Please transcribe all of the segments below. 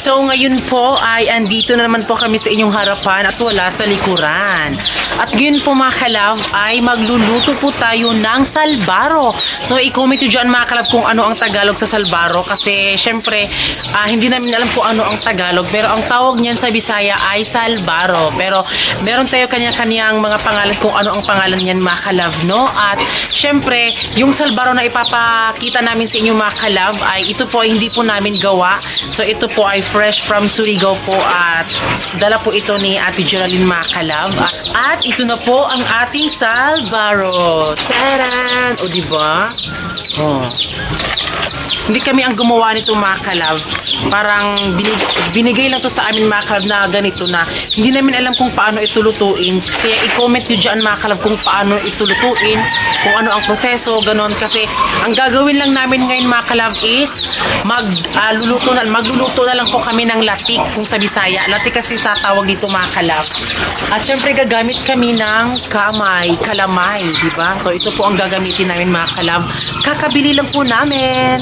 Ngayon po ay andito na naman po kami sa inyong harapan at wala sa likuran. At ngayon po mga kalab ay magluluto po tayo ng salbaro. So i-comment nyo dyan mga kalab kung ano ang Tagalog sa salbaro kasi syempre ah, hindi namin alam kung ano ang Tagalog pero ang tawag niyan sa Bisaya ay salbaro. Pero meron tayo kanya-kanyang mga pangalan kung ano ang pangalan niyan mga kalab, no? At syempre yung salbaro na ipapakita namin sa inyo mga kalab ay ito po ay hindi po namin gawa. So ito po ay fresh from Surigao po at dala po ito ni Ate Geraldine Makalab. At, ito na po ang ating salbaro. Taran! O diba? Oh. Hindi kami ang gumawa nito mga. Parang binig, binigay lang to sa amin mga na ganito na hindi namin alam kung paano ito lutuin. Kaya i-comment nyo dyan mga kung paano ito lutuin, kung ano ang proseso, ganon. Kasi ang gagawin lang namin ngayon mga is mag, ah, luluto na, magluluto na lang po kami ng latik kung sa Bisaya. Latik kasi sa tawag dito mga kalab. At syempre gagamit kami ng kamay, kalamay, di ba? So ito po ang gagamitin namin mga kalab. Kakabili lang po namin.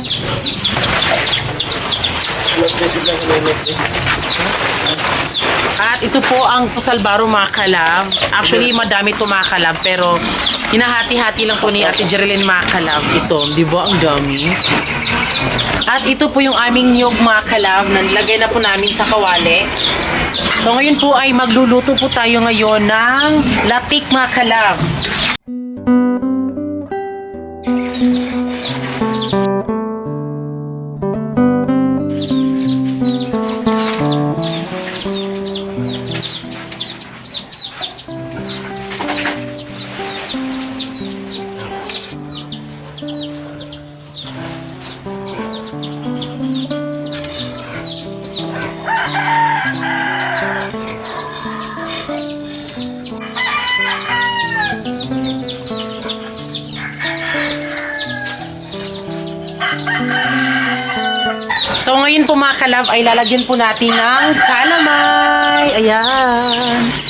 At ito po ang salbaro mga kalab. Actually, madami ito mga kalab, pero hinahati-hati lang po ni Ate Jerilyn mga kalab. Ito, di ba? Ang dami. At ito po yung aming niyog mga kalab na nilagay na po namin sa kawali. So ngayon po ay magluluto po tayo ngayon ng latik mga kalab. So ngayon po mga kalab ay lalagyan po natin ng kalamay. Ayan.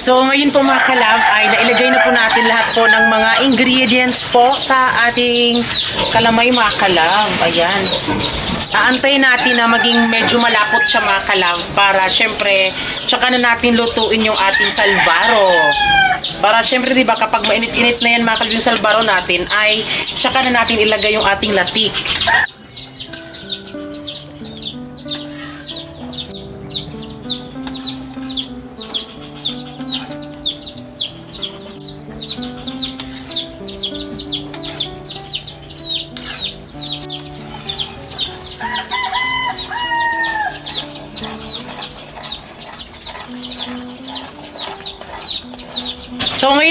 So ngayon po mga kalab ay nailagay na po natin lahat po ng mga ingredients po sa ating kalamay mga kalab. Ayan. Aantayin natin na maging medyo malapot siya mga kalab para syempre tsaka na natin lutuin yung ating salbaro. Para syempre 'di ba kapag mainit-init na yan mga kalab yung salbaro natin ay tsaka na natin ilagay yung ating latik.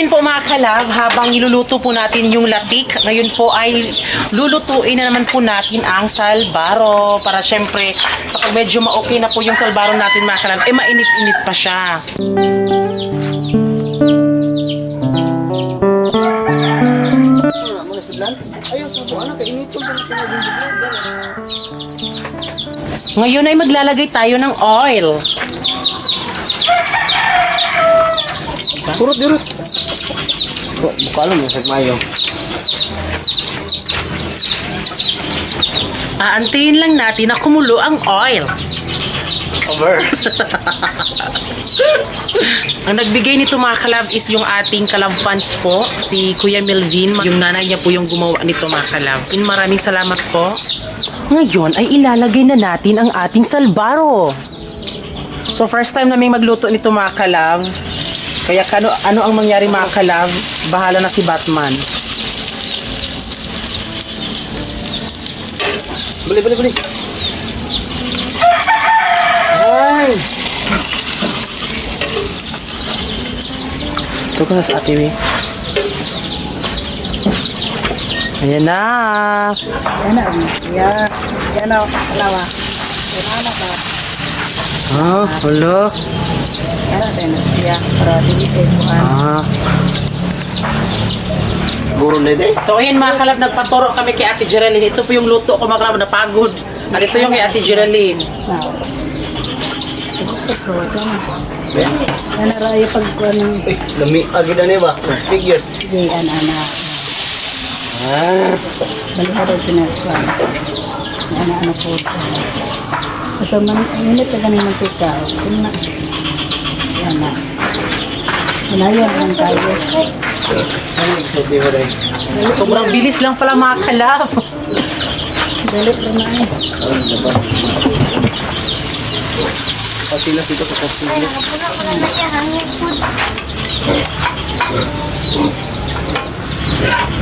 Po mga kalab, habang iluluto po natin yung latik, ngayon po ay lulutuin na naman po natin ang salbaro para syempre kapag medyo ma-okay na po yung salbaro natin mga kalab, eh mainit-init pa siya. Ngayon ay maglalagay tayo ng oil. Turut dirut. Kok buka mo sa mayo. Aantayin lang natin na kumulo ang oil. Over. Ang nagbigay nito mga kalab is yung ating kalab fans po, si Kuya Melvin. Yung nanay niya po yung gumawa nito mga kalab. In maraming salamat po. Ngayon ay ilalagay na natin ang ating salbaro. So first time namin magluto nito mga kalab. Kaya kano, ano ang mangyari mga kalab, bahala na si Batman. Beli beli beli. Ay. Ito ko sa ate. Ayan na. Yan na, ya, yan na, alawa. Yan na Ah, hello. yan na siya, para dili kayo kuhan. Ah. Guro na eh. So ayan mga kalab, nagpaturo kami kay Ate Geraldine. Ito po yung luto ko mga kalab, napagod. At ito yung kay Ate Geraldine. Yan na raya pagkuhan ng Eh, lami. Agi na niya ba? Figure. Sige, ana, ana. Ah. Daw pinagkuhan. Ana, ana po. Basta man, minit ka ganin ng. Kung na. Yan na. Inayon lang tayo. Sobrang bilis lang pala mga kalab. Dalit ka na eh. Pati na sito sa kastigil.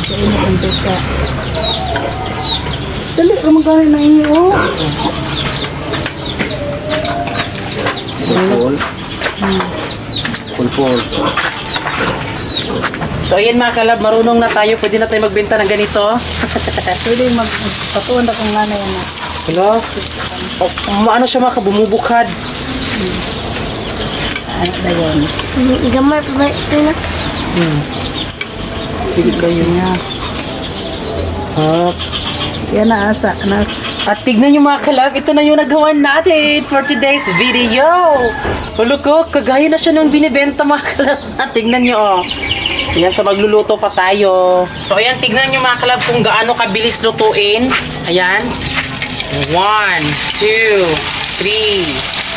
Sa init ang tika. Dali, rumagahin na inyo. Oh. Pulpul. Pulpul. So ayan mga kalab, marunong na tayo. Pwede na tayo magbenta ng ganito. Pwede magpatuon na kung nga na ah. Hello? Oh, maano siya mga kabumubukad. Ano ba yun? Gamar pa ba ito na? Sige kayo niya. Ah, Yan na asa. Na, At tignan nyo mga kalab, ito na yung nagawa natin for today's video. Hulo ko, kagaya na siya nung binibenta mga kalab. At tignan nyo oh. Ayan, sa magluluto pa tayo. So ayan, tignan nyo mga kalab kung gaano kabilis lutuin. Ayan. One, two, three,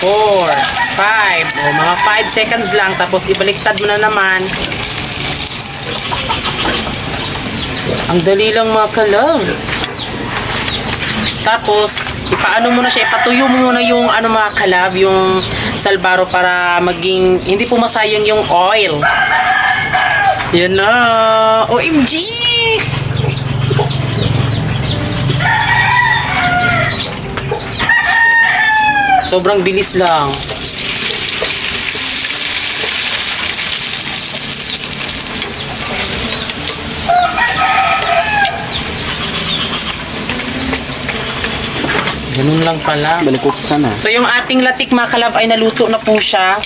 four, five. O, mga five seconds lang. Tapos ibaliktad mo na naman. Ang dali lang mga kalab. Tapos, ipaano mo na siya, ipatuyo mo muna yung ano mga kalab, yung salbaro para maging, hindi po masayang yung oil. Yan na. OMG! Sobrang bilis lang. Ganun lang pala. Balik ko sana. So yung ating latik mga kalab ay naluto na po siya.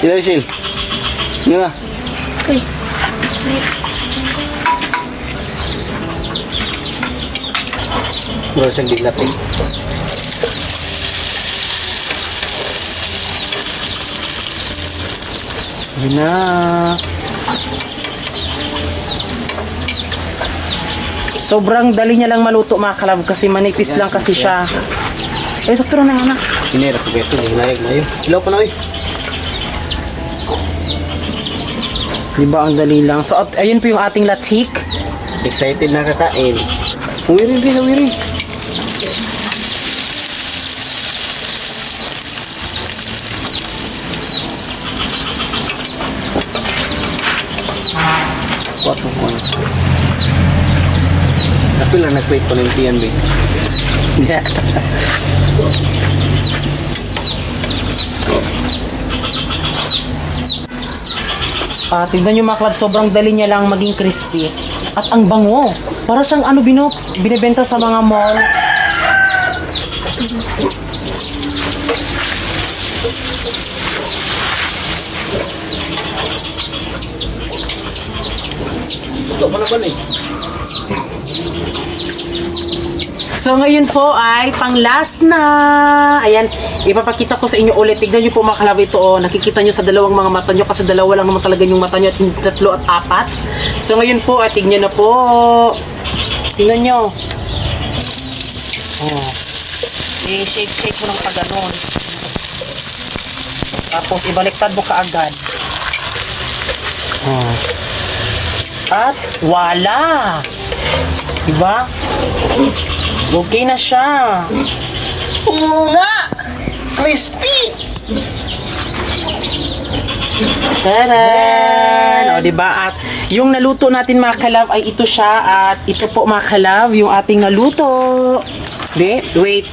Sila Sil. Nga nga. Bro, siyang diglating. Yun na. Sobrang dali niya lang maluto mga kalab kasi manipis lang kasi siya. Eh, sakto na nga na. Hinera ko beto. Hinayag na yun. Ilaw pa na eh. Di ba ang dali lang? So, at- ayun po yung ating latik. Excited na kakain. Uwirin din, uwirin. Lang nag-wait ko ng TNB. Ah, tignan nyo mga kalab, sobrang dali niya lang maging crispy. At ang bango. Para siyang ano bino, binibenta sa mga mall. Ito pa na pa eh. So ngayon po ay pang last na. Ayan, ipapakita ko sa inyo ulit. Tignan nyo po mga kalab ito. Oh. Nakikita nyo sa dalawang mga mata nyo kasi dalawa lang naman talaga yung mata nyo at tatlo at apat. So ngayon po, at tignan na po. Tignan nyo. Oh. I-shake-shake mo ng paganon. Tapos ibaliktad mo kaagad. Oh. At wala! Diba? Okay na siya. Oo nga! Crispy! Taran! O, diba? At yung naluto natin mga kalab ay ito siya. At ito po mga kalab, yung ating naluto. Di? Wait.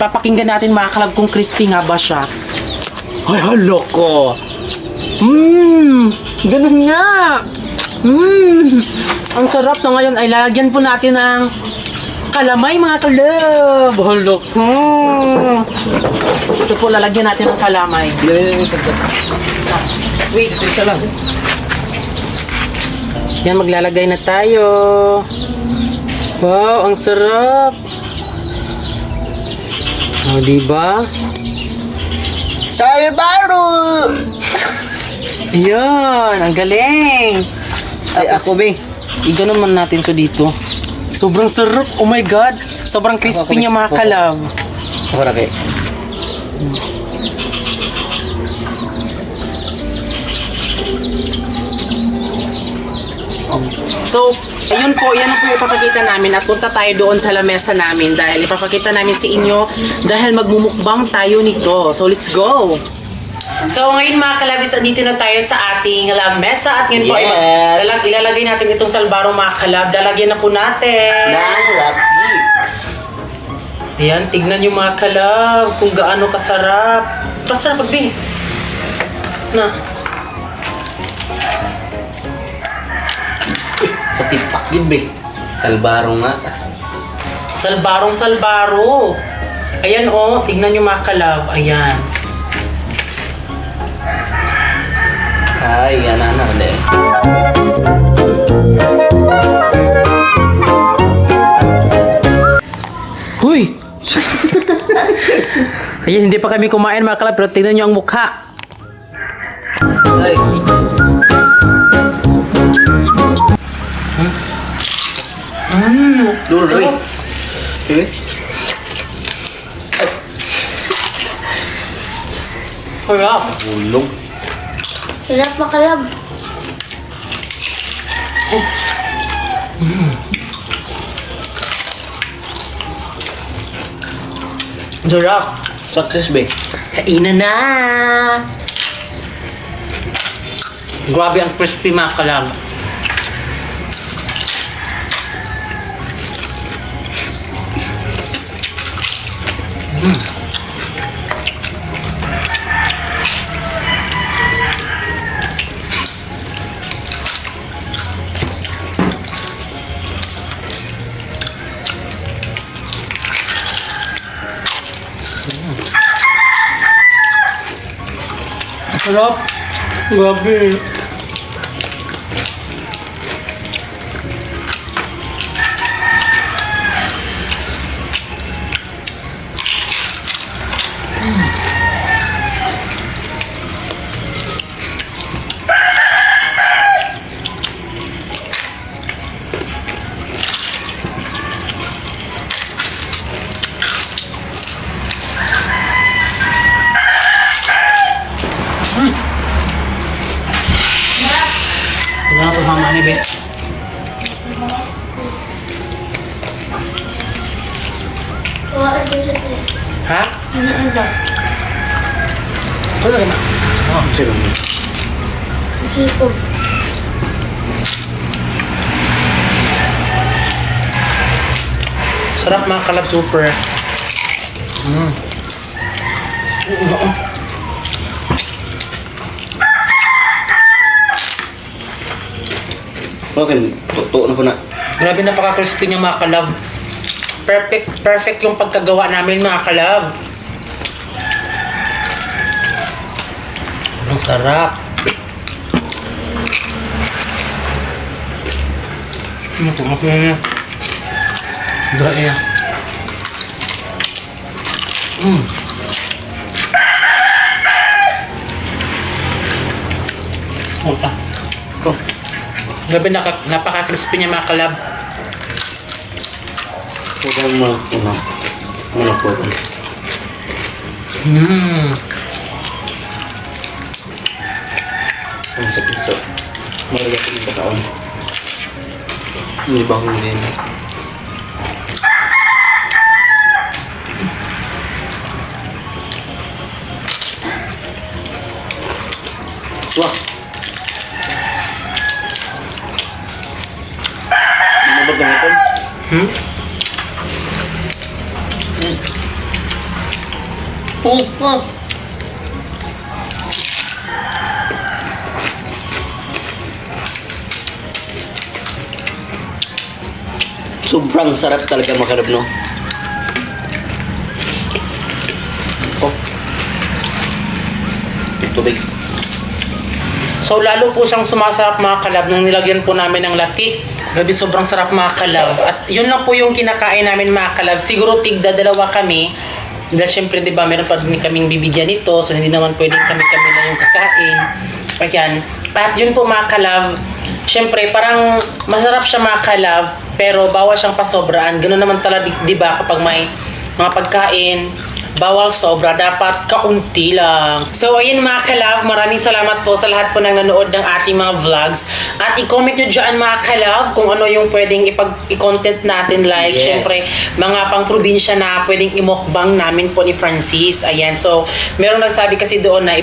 Papakinggan natin mga kalab kung crispy nga ba siya. Ay, halo ko. Mmm! Ganun nga! Mmm! Ang sarap. So ngayon ay lalagyan po natin ng kalamay mga kalab. Halo ko. Ito po lalagyan natin ng kalamay. Yan, yan, yan. Wait. Isa lang. Yan, maglalagay na tayo. Wow, ang sarap. O, diba? Salbaro! Yan, ang galing. Ay, ako, be. Iga naman natin to dito. Sobrang sarap. Oh my God. Sobrang crispy niya mga kalab. Ako na. So, ayun po, yan po ipapakita namin at punta tayo doon sa lamesa namin dahil ipapakita namin sa inyo dahil magmumukbang tayo nito. So, let's go! So, ngayon mga kalabis, andito na tayo sa ating lamesa at ngayon po, Yes. lalag- ilalagay natin itong salbaro mga kalab. Lalagyan na po natin. Nang Latif. Ayan, tignan nyo mga kalab kung gaano kasarap. Pasarap pag Na. Patipak yun, be. Salbaro nga. Salbarong salbaro. Ayan oh, tignan nyo mga kalab. Ayan. Na na. Hindi. Huy! Ayan, hindi pa kami kumain mga kalab, pero tignan nyo ang mukha. Ay. Mmm, Dulri. Sige. Sarap. Bulong. Hirap makalab. Sarap. Success, be. Kainan na! Grabe ang crispy mga kalab. Sarap. Grabe. Na ito mama siya. Ha? Wala ka na. Oh, sige. Siko. Sarap mga kalab super. Mm. Okay, tuto na po na. Grabe napaka-crispy niya mga kalab. Perfect, perfect yung pagkagawa namin mga kalab. Ang sarap. Ito? Ano niya? Dry niya. Mm. Puta. Grabe naka, napaka-crispy niya mga kalab. Huwag mo, ano, ano po. Mm. Ang sa piso. Malaga ko yung bakaon. Hindi ba akong din? Wah! Ano ba gamitin? Hmm? Oh. Sobrang sarap talaga makarap, no? Oh. Tubig. So lalo po siyang sumasarap mga kalab nung nilagyan po namin ng lati. Grabe sobrang sarap mga kalab. At yun lang po yung kinakain namin mga kalab. Siguro tigda dalawa kami. Dahil syempre, di ba, meron pa din kaming bibigyan nito. So, hindi naman pwedeng kami-kami na yung kakain. Ayan. At yun po mga kalab. Syempre, parang masarap siya mga kalab. Pero bawal siyang pasobraan. Ganun naman talaga, di, di ba, kapag may mga pagkain, bawal sobra, dapat kaunti lang. So, ayun mga kalab, maraming salamat po sa lahat po nang nanood ng ating mga vlogs. At i-comment nyo dyan mga kalab kung ano yung pwedeng ipag- i-content natin like, Yes. syempre, mga pang probinsya na pwedeng imokbang namin po ni Francis. Ayan, so, meron nagsabi kasi doon na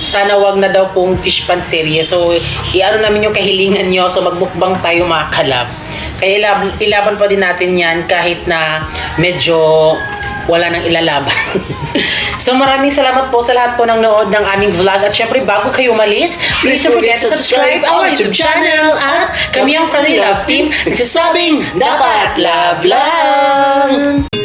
sana wag na daw pong fish pan serye. So, i-ano namin yung kahilingan nyo. So, magmukbang tayo mga kalab. Kaya ilab- ilaban pa din natin yan kahit na medyo wala nang ilalaban. so maraming salamat po sa lahat po ng nood ng aming vlog. At syempre, bago kayo umalis, please don't forget to subscribe our YouTube channel at kami ang Friendly Love Team nagsasabing dapat love, love,